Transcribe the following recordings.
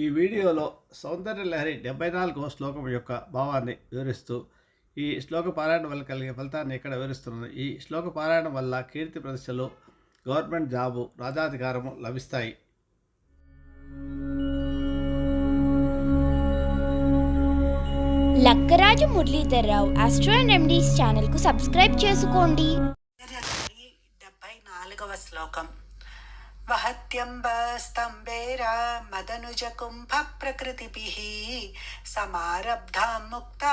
ఈ వీడియోలో సౌందర్య లహరి డెబ్బై నాలుగవ శ్లోకం యొక్క భావాన్ని వివరిస్తూ ఈ శ్లోక పారాయణం వల్ల కలిగే ఫలితాన్ని ఇక్కడ వివరిస్తున్నాను ఈ శ్లోక పారాయణం వల్ల కీర్తి ప్రతిష్టలు గవర్నమెంట్ జాబు రాజాధికారము లభిస్తాయి. Lakkaraju Muralidhar Rao astro and remedies ఛానల్కు సబ్స్క్రైబ్ చేసుకోండి. డెబ్బై నాలుగవ శ్లోకం. వహత్యంబ స్తంభేర మదనుజ కుంభ ప్రకృతిభిః సమారబ్ధాం ముక్తా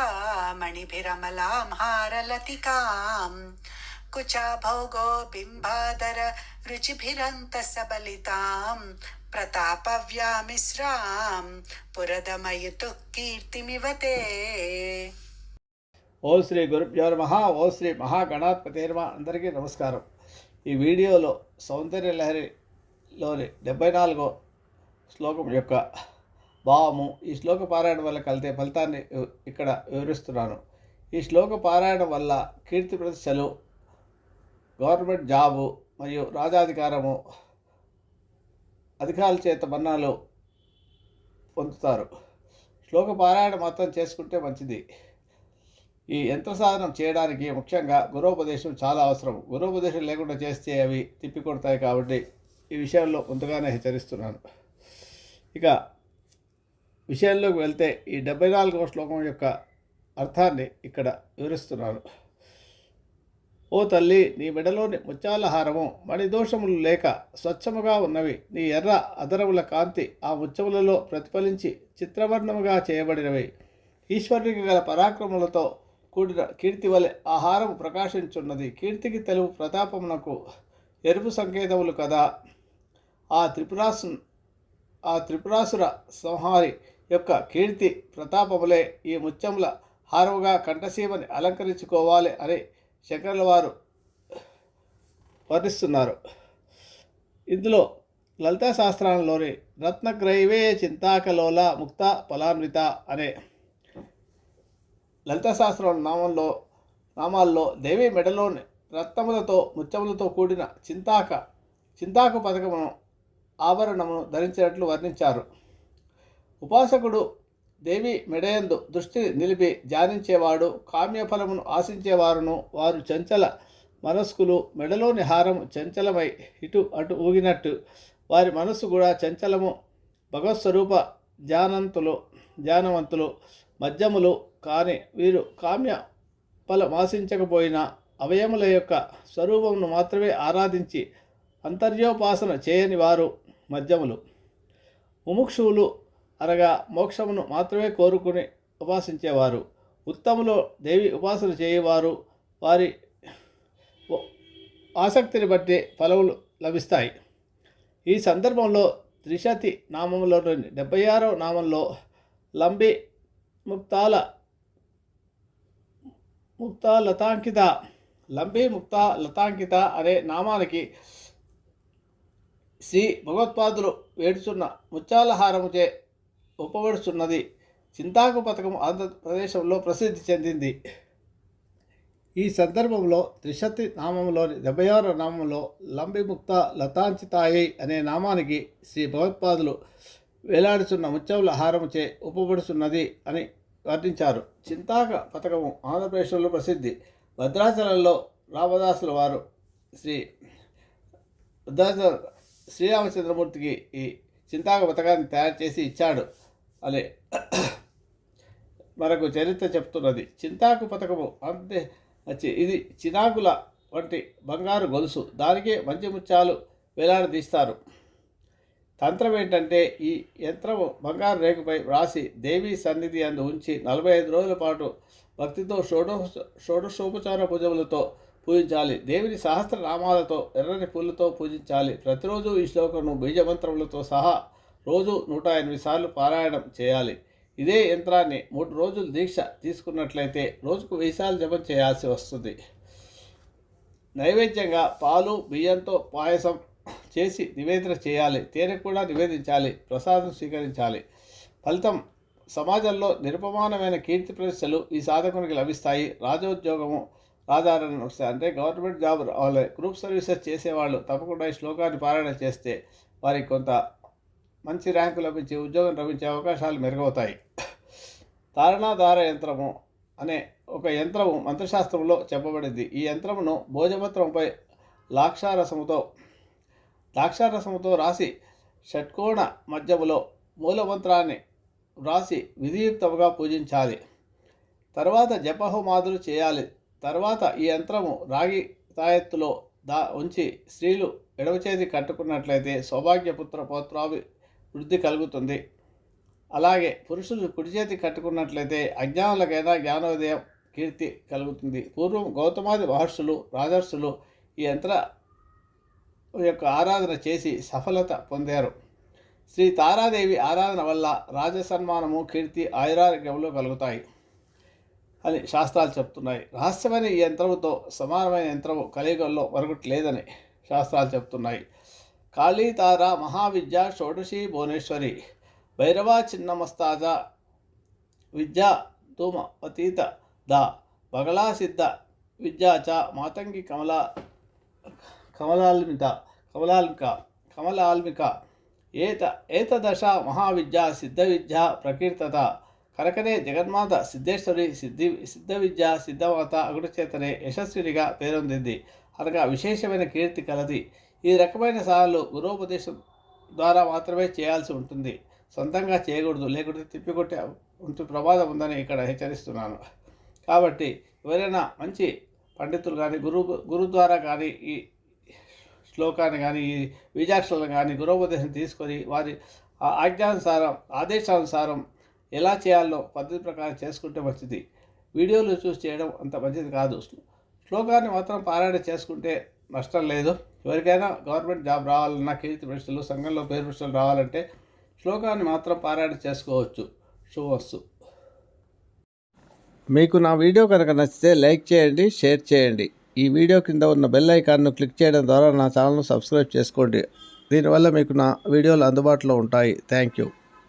మణిభిరమలాం హారలతికాం కుచా భోగో బింబాదర రుచిభిరంత సబలితాం ప్రతాపవ్యామిశ్రాం పురదమయుతు కీర్తిమివతే ఓ శ్రీ గురుభ్యో నమ ఓ శ్రీ మహాగణాధిపతి నమ అందరికీ నమస్కారం. ఈ వీడియోలో సౌందర్య లోని డెబ్బై నాలుగో శ్లోకం యొక్క భావము ఈ శ్లోక పారాయణం వల్ల కలిగే ఫలితాన్ని ఇక్కడ వివరిస్తున్నాను. ఈ శ్లోక పారాయణం వల్ల కీర్తి ప్రతిష్టలు గవర్నమెంట్ జాబు మరియు రాజాధికారము అధికారుల చేత మన్నాలు పొందుతారు. శ్లోక పారాయణం మాత్రం చేసుకుంటే మంచిది. ఈ యంత్ర సాధనం చేయడానికి ముఖ్యంగా గురోపదేశం చాలా అవసరం. గురోపదేశం లేకుండా చేస్తే అవి తిప్పికొడతాయి కాబట్టి ఈ విషయంలో ముందుగానే హెచ్చరిస్తున్నాను. ఇక విషయంలోకి వెళ్తే ఈ డెబ్బై నాలుగవ శ్లోకం యొక్క అర్థాన్ని ఇక్కడ వివరిస్తున్నాను ఓ తల్లి నీ మెడలోని ముత్యాలహారము మణిదోషములు లేక స్వచ్ఛముగా ఉన్నవి. నీ ఎర్ర అదరముల కాంతి ఆ ముత్యములలో ప్రతిఫలించి చిత్రవర్ణముగా చేయబడినవి. ఈశ్వరునికి గల పరాక్రములతో కూడిన కీర్తి వలె ఆహారం ప్రకాశించున్నది. కీర్తికి తెలుగు ప్రతాపమునకు ఎరుపు సంకేతములు కదా. ఆ త్రిపురాసు ఆ త్రిపురాసుర సంహారి యొక్క కీర్తి ప్రతాపములే ఈ ముత్యముల హారముగా కంఠసీమని అలంకరించుకోవాలి అని శంకరుల వారు వర్ణిస్తున్నారు. ఇందులో లలితా శాస్త్రాలలోని రత్నగ్రైవే చింతాకలోల ముక్త ఫలాన్విత అనే లలితా శాస్త్రం నామంలో నామాల్లో దేవి మెడలోని రత్నములతో ముత్యములతో కూడిన చింతాక చింతాకు పథకమును ఆభరణమును ధరించినట్లు వర్ణించారు. ఉపాసకుడు దేవి మెడయందు దృష్టిని నిలిపి ధ్యానించేవాడు కామ్యఫలమును ఆశించేవారును వారు చంచల మనస్కులు మెడలోని హారము చంచలమై ఇటు అటు ఊగినట్టు వారి మనస్సు కూడా చంచలము భగవత్స్వరూప ధ్యానంతులు ధ్యానవంతులు మధ్యములు కాని వీరు కామ్య ఫలం ఆశించకపోయినా అవయముల యొక్క స్వరూపమును మాత్రమే ఆరాధించి అంతర్యోపాసన చేయని వారు మద్యములు ముముక్షువులు అనగా మోక్షమును మాత్రమే కోరుకుని ఉపాసించేవారు. ఉత్తములో దేవి ఉపాసన చేయవారు వారి ఆసక్తిని బట్టి ఫలములు లభిస్తాయి. ఈ సందర్భంలో త్రిశతి నామంలోని డెబ్బై ఆరవ నామంలో లంబి ముక్తాల ముక్త లతాంకిత లంబి ముక్త లతాంకిత అనే నామానికి శ్రీ భగవత్పాదులు వేడుచున్న ముత్యాలహారముచే ఉపబడుచున్నది చింతాకు పథకం ఆంధ్రప్రదేశంలో ప్రసిద్ధి చెందింది. ఈ సందర్భంలో త్రిశతి నామంలోని డెబ్బై ఆరో నామంలో లంబిముక్త లతాంచితాయి అనే నామానికి శ్రీ భగవత్పాదులు వేలాడుచున్న ముత్యముల హారముచే ఉపబడుచున్నది అని వర్ణించారు. చింతాక పథకము ఆంధ్రప్రదేశ్లో ప్రసిద్ధి. భద్రాచలంలో రామదాసుల వారు శ్రీ భద్రాచల శ్రీరామచంద్రమూర్తికి ఈ చింతాక పథకాన్ని తయారు చేసి ఇచ్చాడు. అనే మనకు చరిత్ర చెప్తున్నది. చింతాకు పథకము అంతే ఇది చినాకుల వంటి బంగారు గొలుసు. దానికే మంచి ముత్యాలు వేలాడదీస్తారు. తంత్రం ఏంటంటే ఈ యంత్రము బంగారు రేకుపై వ్రాసి దేవీ సన్నిధి అందు ఉంచి నలభై ఐదు రోజుల పాటు భక్తితో షోడో షోడశోపచార పూజములతో పూజించాలి. దేవిని సహస్ర నామాలతో ఎర్రని పూలతో పూజించాలి. ప్రతిరోజు ఈ శ్లోకము బీజమంత్రములతో సహా రోజు నూట ఎనిమిది సార్లు పారాయణం చేయాలి. ఇదే యంత్రాన్ని మూడు రోజులు దీక్ష తీసుకున్నట్లయితే రోజుకు వెయ్యి సార్లు జపం చేయాల్సి వస్తుంది. నైవేద్యంగా పాలు బియ్యంతో పాయసం చేసి నివేదన చేయాలి. తేనె కూడా నివేదించాలి. ప్రసాదం స్వీకరించాలి. ఫలితం సమాజంలో నిరుపమానమైన కీర్తి ప్రతిష్టలు ఈ సాధకునికి లభిస్తాయి. రాజోద్యోగము ఆధారణ వస్తాయి. అంటే గవర్నమెంట్ జాబ్ రావాలి గ్రూప్ సర్వీసెస్ చేసేవాళ్ళు తప్పకుండా ఈ శ్లోకాన్ని పారాయణ చేస్తే వారికి కొంత మంచి ర్యాంకు లభించి ఉద్యోగం లభించే అవకాశాలు మెరుగవుతాయి. తారణాధార యంత్రము అనే ఒక యంత్రము మంత్రశాస్త్రంలో చెప్పబడింది. ఈ యంత్రమును భోజపత్రంపై లాక్షారసముతో ద్రాక్షారసముతో రాసి షట్కోణ మధ్యములో మూలమంత్రాన్ని వ్రాసి విధియుక్తముగా పూజించాలి. తర్వాత జపహోమాదులు చేయాలి. తర్వాత ఈ యంత్రము రాగి తాయెత్తులో దా ఉంచి స్త్రీలు ఎడమచేతి కట్టుకున్నట్లయితే సౌభాగ్యపుత్ర పోత్రాభి వృద్ధి కలుగుతుంది. అలాగే పురుషులు కుడి చేతి కట్టుకున్నట్లయితే అజ్ఞానులకైనా జ్ఞానోదయం కీర్తి కలుగుతుంది. పూర్వం గౌతమాది మహర్షులు రాజర్షులు ఈ యంత్ర యొక్క ఆరాధన చేసి సఫలత పొందారు. శ్రీ తారాదేవి ఆరాధన వల్ల రాజసన్మానము కీర్తి ఆయురారోగ్యములు కలుగుతాయి. అని శాస్త్రాలు చెప్తున్నాయి. రహస్యమైన ఈ యంత్రముతో సమానమైన యంత్రము కలియుగంలో మరొకటి లేదని శాస్త్రాలు చెప్తున్నాయి. కాళీతార మహావిద్య షోడశి భువనేశ్వరి భైరవ చిన్నమస్తాజ విద్యా ధూమపతీత ద బగళా సిద్ధ విద్యా చ మాతంగి కమల కమలాల్మిత కమలాల్మిక కమలాల్మిక ఏత ఏతదశ మహావిద్య సిద్ధ విద్య ప్రకీర్తత కనకనే జగన్మాత సిద్ధేశ్వరి సిద్ధి సిద్ధ విద్య సిద్ధమాత అగుడచేతనే యశస్వినిగా పేరొందింది. అనగా విశేషమైన కీర్తి కలది. ఈ రకమైన సాధనలు గురోపదేశం ద్వారా మాత్రమే చేయాల్సి ఉంటుంది. సొంతంగా చేయకూడదు లేకుంటే తిప్పికొట్టే ఉంటే ప్రమాదం ఉందని ఇక్కడ హెచ్చరిస్తున్నాను. కాబట్టి ఎవరైనా మంచి పండితులు కానీ గురు గురు ద్వారా కానీ ఈ శ్లోకాన్ని కానీ ఈ బీజాక్షరాలను కానీ గురోపదేశం తీసుకొని వారి ఆ ఆజ్ఞానుసారం ఆదేశానుసారం ఎలా చేయాలో పద్ధతి ప్రకారం చేసుకుంటే మంచిది. వీడియోలు చూసి చేయడం అంత మంచిది కాదు. శ్లోకాన్ని మాత్రం పారాయణ చేసుకుంటే నష్టం లేదు. ఎవరికైనా గవర్నమెంట్ జాబ్ రావాలన్నా కీర్తి ప్రశ్నలు సంఘంలో పేరు ప్రశ్నలు రావాలంటే శ్లోకాన్ని మాత్రం పారాయణ చేసుకోవచ్చు. శుభవస్తు మీకు నా వీడియో కనుక నచ్చితే లైక్ చేయండి షేర్ చేయండి. ఈ వీడియో కింద ఉన్న బెల్ ఐకాన్ను క్లిక్ చేయడం ద్వారా నా ఛానల్ను సబ్స్క్రైబ్ చేసుకోండి. దీనివల్ల మీకు నా వీడియోలు అందుబాటులో ఉంటాయి. Thank you.